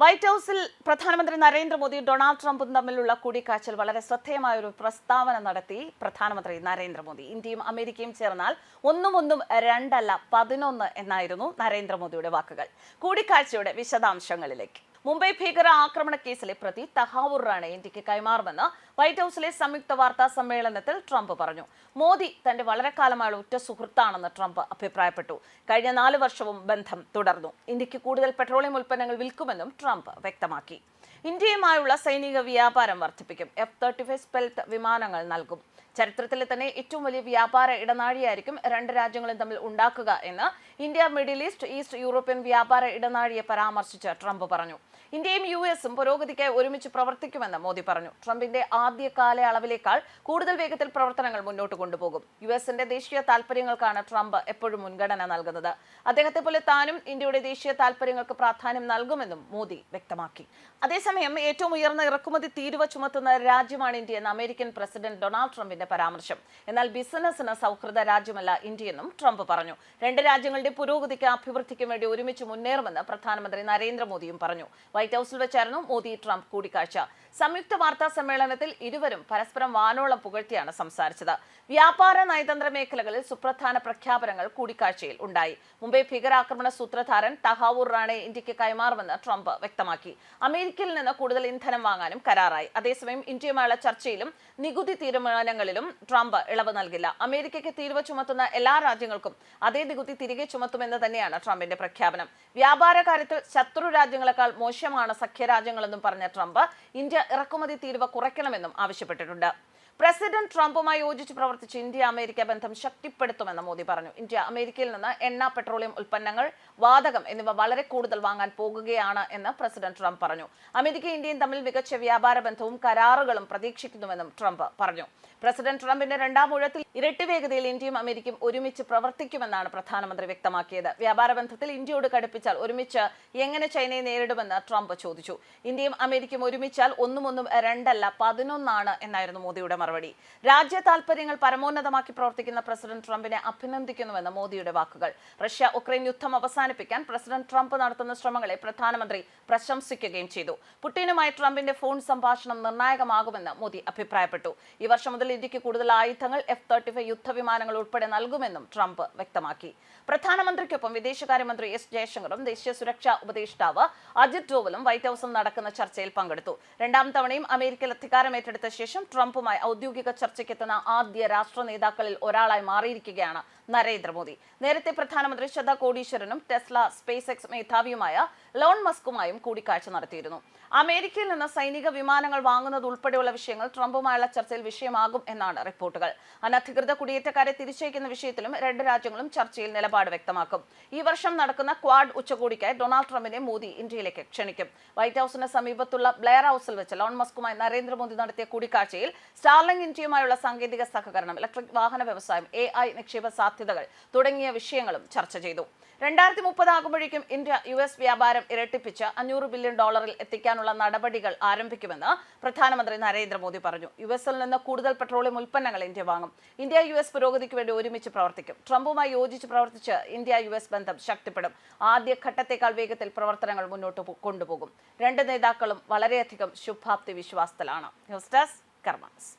White ഹൌസിൽ പ്രധാനമന്ത്രി Narendra Modi Donald ട്രംപും തമ്മിലുള്ള കൂടിക്കാഴ്ചയിൽ വളരെ ശ്രദ്ധേയമായ ഒരു പ്രസ്താവന നടത്തി പ്രധാനമന്ത്രി നരേന്ദ്രമോദി. ഇന്ത്യയും അമേരിക്കയും ചേർന്നാൽ ഒന്നും ഒന്നും രണ്ടല്ല പതിനൊന്ന് എന്നായിരുന്നു നരേന്ദ്രമോദിയുടെ വാക്കുകൾ. കൂടിക്കാഴ്ചയുടെ വിശദാംശങ്ങളിലേക്ക്. മുംബൈ ഭീകര ആക്രമണ കേസിലെ പ്രതി തഹാവൂർ റാണെ ഇന്ത്യയ്ക്ക് കൈമാറുമെന്ന് വൈറ്റ് ഹൌസിലെ സംയുക്ത വാർത്താ സമ്മേളനത്തിൽ ട്രംപ് പറഞ്ഞു. മോദി തന്റെ വളരെ കാലമായുള്ള ഉറ്റ സുഹൃത്താണെന്ന് ട്രംപ് അഭിപ്രായപ്പെട്ടു. കഴിഞ്ഞ നാല് വർഷവും ബന്ധം തുടർന്നു. ഇന്ത്യയ്ക്ക് കൂടുതൽ പെട്രോളിയം ഉൽപ്പന്നങ്ങൾ വിൽക്കുമെന്നും ട്രംപ് വ്യക്തമാക്കി. ഇന്ത്യയുമായുള്ള സൈനിക വ്യാപാരം വർദ്ധിപ്പിക്കും. എഫ് തേർട്ടി ഫൈവ് സ്പെൽത്ത് വിമാനങ്ങൾ നൽകും. ചരിത്രത്തിലെ തന്നെ ഏറ്റവും വലിയ വ്യാപാര ഇടനാഴിയായിരിക്കും രണ്ട് രാജ്യങ്ങളും തമ്മിൽ ഉണ്ടാക്കുക എന്ന് India middle east east European വ്യാപാര ഇടനാഴിയെ പരാമർശിച്ച് ട്രംപ് പറഞ്ഞു. ഇന്ത്യയും യു എസും പുരോഗതിക്കായി ഒരുമിച്ച് പ്രവർത്തിക്കുമെന്ന് മോദി പറഞ്ഞു. ട്രംപിന്റെ ആദ്യ കാലയളവിലേക്കാൾ കൂടുതൽ വേഗത്തിൽ പ്രവർത്തനങ്ങൾ മുന്നോട്ട് കൊണ്ടുപോകും. യു എസിന്റെ ദേശീയ താൽപര്യങ്ങൾക്കാണ് ട്രംപ് എപ്പോഴും മുൻഗണന നൽകുന്നത്. അദ്ദേഹത്തെ പോലെ താനും ഇന്ത്യയുടെ ദേശീയ താൽപര്യങ്ങൾക്ക് പ്രാധാന്യം നൽകുമെന്നും മോദി വ്യക്തമാക്കി. അതേസമയം ഏറ്റവും ഉയർന്ന ഇറക്കുമതി തീരുവ ചുമത്തുന്ന രാജ്യമാണ് ഇന്ത്യ എന്ന് അമേരിക്കൻ പ്രസിഡന്റ് ഡൊണാൾഡ് ട്രംപിന്റെ പരാമർശം. എന്നാൽ ബിസിനസിന് സൗഹൃദ രാജ്യമല്ല ഇന്ത്യയെന്നും ട്രംപ് പറഞ്ഞു. രണ്ട് രാജ്യങ്ങളുടെ പുരോഗതിക്ക് അഭിവൃദ്ധിക്കും വേണ്ടി ഒരുമിച്ച് മുന്നേറുമെന്ന് പ്രധാനമന്ത്രി നരേന്ദ്രമോദിയും പറഞ്ഞു. വൈറ്റ് ഹൌസിൽ വെച്ചായിരുന്നു മോദി ട്രംപ് കൂടിക്കാഴ്ച. സംയുക്ത വാർത്താ സമ്മേളനത്തിൽ ഇരുവരും പരസ്പരം വാനോളം പുകഴ്ത്തിയാണ് സംസാരിച്ചത്. വ്യാപാര നയതന്ത്ര മേഖലകളിൽ സുപ്രധാന പ്രഖ്യാപനങ്ങൾ കൂടിക്കാഴ്ചയിൽ ഉണ്ടായി. മുംബൈ ഭീകരാക്രമണ സൂത്രധാരൻ തഹാവൂർ റാണെ ഇന്ത്യയ്ക്ക് കൈമാറുമെന്ന് ട്രംപ് വ്യക്തമാക്കി. അമേരിക്കയിൽ നിന്ന് കൂടുതൽ ഇന്ധനം വാങ്ങാനും കരാറായി. അതേസമയം ഇന്ത്യയുമായുള്ള ചർച്ചയിലും നികുതി തീരുമാനങ്ങളിലും ട്രംപ് ഇളവ് നൽകില്ല. അമേരിക്കയ്ക്ക് തീരുവ ചുമത്തുന്ന എല്ലാ രാജ്യങ്ങൾക്കും അതേ നികുതി തിരികെ ചുമത്തുമെന്ന് തന്നെയാണ് ട്രംപിന്റെ പ്രഖ്യാപനം. വ്യാപാര കാര്യത്തിൽ ശത്രു രാജ്യങ്ങളെക്കാൾ മോശമാണ് സഖ്യരാജ്യങ്ങളെന്നും പറഞ്ഞ ട്രംപ് ഇന്ത്യ ഇറക്കുമതി തീരുവ കുറയ്ക്കണമെന്നും ആവശ്യപ്പെട്ടിട്ടുണ്ട്. പ്രസിഡന്റ് ട്രംപുമായി യോജിച്ച് പ്രവർത്തിച്ച് ഇന്ത്യ അമേരിക്ക ബന്ധം ശക്തിപ്പെടുത്തുമെന്ന് മോദി പറഞ്ഞു. ഇന്ത്യ അമേരിക്കയിൽ നിന്ന് എണ്ണ പെട്രോളിയം ഉൽപ്പന്നങ്ങൾ വാതകം എന്നിവ വളരെ കൂടുതൽ വാങ്ങാൻ പോകുകയാണ് എന്ന് പ്രസിഡന്റ് ട്രംപ് പറഞ്ഞു. അമേരിക്ക ഇന്ത്യയും തമ്മിൽ മികച്ച വ്യാപാര ബന്ധവും കരാറുകളും പ്രതീക്ഷിക്കുന്നുവെന്നും ട്രംപ് പറഞ്ഞു. പ്രസിഡന്റ് ട്രംപിന്റെ രണ്ടാം ഊഴത്തിൽ ഇരട്ടി വേഗതയിൽ ഇന്ത്യയും അമേരിക്കയും ഒരുമിച്ച് പ്രവർത്തിക്കുമെന്നാണ് പ്രധാനമന്ത്രി വ്യക്തമാക്കിയത്. വ്യാപാര ബന്ധത്തിൽ ഇന്ത്യയോട് കടുപ്പിച്ചാൽ ഒരുമിച്ച് എങ്ങനെ ചൈനയെ നേരിടുമെന്ന് ട്രംപ് ചോദിച്ചു. ഇന്ത്യയും അമേരിക്കയും ഒരുമിച്ചാൽ ഒന്നും ഒന്നും രണ്ടല്ല പതിനൊന്നാണ് എന്നായിരുന്നു മോദിയുടെ മറുപടി. രാജ്യ താൽപര്യങ്ങൾ പരമോന്നതമാക്കി പ്രവർത്തിക്കുന്ന പ്രസിഡന്റ് ട്രംപിനെ അഭിനന്ദിക്കുന്നുവെന്ന് മോദിയുടെ വാക്കുകൾ. റഷ്യ ഉക്രൈൻ യുദ്ധം അവസാനിപ്പിക്കാൻ പ്രസിഡന്റ് ട്രംപ് നടത്തുന്ന ശ്രമങ്ങളെ പ്രധാനമന്ത്രി പ്രശംസിക്കുകയും ചെയ്തു. പുടിനുമായി ട്രംപിന്റെ ഫോൺ സംഭാഷണം നിർണായകമാകുമെന്ന് മോദി അഭിപ്രായപ്പെട്ടു. ഈ വർഷം മുതൽ ഇന്ത്യയ്ക്ക് കൂടുതൽ ആയുധങ്ങൾ എഫ് തേർട്ടി ഫൈവ് യുദ്ധവിമാനങ്ങൾ ഉൾപ്പെടെ നൽകുമെന്നും ട്രംപ് വ്യക്തമാക്കി. പ്രധാനമന്ത്രിക്കൊപ്പം വിദേശകാര്യമന്ത്രി എസ് ജയശങ്കറും ദേശീയ സുരക്ഷാ ഉപദേഷ്ടാവ് അജിത് ഡോവലും വൈറ്റ് ഹൌസിൽ നടക്കുന്ന ചർച്ചയിൽ പങ്കെടുത്തു. രണ്ടാം തവണയും അമേരിക്കയിൽ അധികാരമേറ്റെടുത്ത ശേഷം ട്രംപുമായി ഔദ്യോഗിക ചർച്ചയ്ക്കെത്തുന്ന ആദ്യ രാഷ്ട്ര നേതാക്കളിൽ ഒരാളായി മാറിയിരിക്കുകയാണ് നരേന്ദ്രമോദി. നേരത്തെ പ്രധാനമന്ത്രി ശ്രദ്ധ കോടീശ്വരനും ടെസ്ല സ്പേസ് എക്സ് മേധാവിയുമായ ലോൺ മസ്കുമായും കൂടിക്കാഴ്ച നടത്തിയിരുന്നു. അമേരിക്കയിൽ നിന്ന് സൈനിക വിമാനങ്ങൾ വാങ്ങുന്നത് ഉൾപ്പെടെയുള്ള വിഷയങ്ങൾ ട്രംപുമായുള്ള ചർച്ചയിൽ വിഷയമാകും എന്നാണ് റിപ്പോർട്ടുകൾ. അനധികൃത കുടിയേറ്റക്കാരെ തിരിച്ചയക്കുന്ന വിഷയത്തിലും രണ്ട് രാജ്യങ്ങളും ചർച്ചയിൽ നിലപാട് വ്യക്തമാക്കും. ഈ വർഷം നടക്കുന്ന ക്വാഡ് ഉച്ചകോടിക്കായി ഡൊണാൾഡ് ട്രംപിനെ മോദി ഇന്ത്യയിലേക്ക് ക്ഷണിക്കും. വൈറ്റ് ഹൌസിന് സമീപത്തുള്ള ബ്ലെയർ ഹൌസിൽ വെച്ച് ലോൺ മസ്കുമായി നരേന്ദ്രമോദി നടത്തിയ കൂടിക്കാഴ്ചയിൽ സ്റ്റാർലിംഗ് ഇന്ത്യയുമായുള്ള സാങ്കേതിക സഹകരണം ഇലക്ട്രിക് വാഹന വ്യവസായം എ ഐ നിക്ഷേപ സാധ്യതകൾ തുടങ്ങിയ വിഷയങ്ങളും ചർച്ച ചെയ്തു. രണ്ടായിരത്തി മുപ്പതാകുമ്പോഴേക്കും ഇന്ത്യ യു എസ് വ്യാപാരം ഇരട്ടിപ്പിച്ച് അഞ്ഞൂറ് ബില്യൺ ഡോളറിൽ എത്തിക്കാനുള്ള നടപടികൾ ആരംഭിക്കുമെന്ന് പ്രധാനമന്ത്രി നരേന്ദ്രമോദി പറഞ്ഞു. യു എസിൽ നിന്ന് കൂടുതൽ പെട്രോളിയം ഉൽപ്പന്നങ്ങൾ ഇന്ത്യ വാങ്ങും. ഇന്ത്യ യു എസ് പുരോഗതിക്ക് വേണ്ടി ഒരുമിച്ച് പ്രവർത്തിക്കും. ട്രംപുമായി യോജിച്ച് പ്രവർത്തിച്ച് ഇന്ത്യ യു എസ് ബന്ധം ശക്തിപ്പെടും. ആദ്യ ഘട്ടത്തേക്കാൾ വേഗത്തിൽ പ്രവർത്തനങ്ങൾ മുന്നോട്ട് കൊണ്ടുപോകും. രണ്ട് നേതാക്കളും വളരെയധികം ശുഭാപ്തി വിശ്വാസത്തിലാണ്. News desk karmas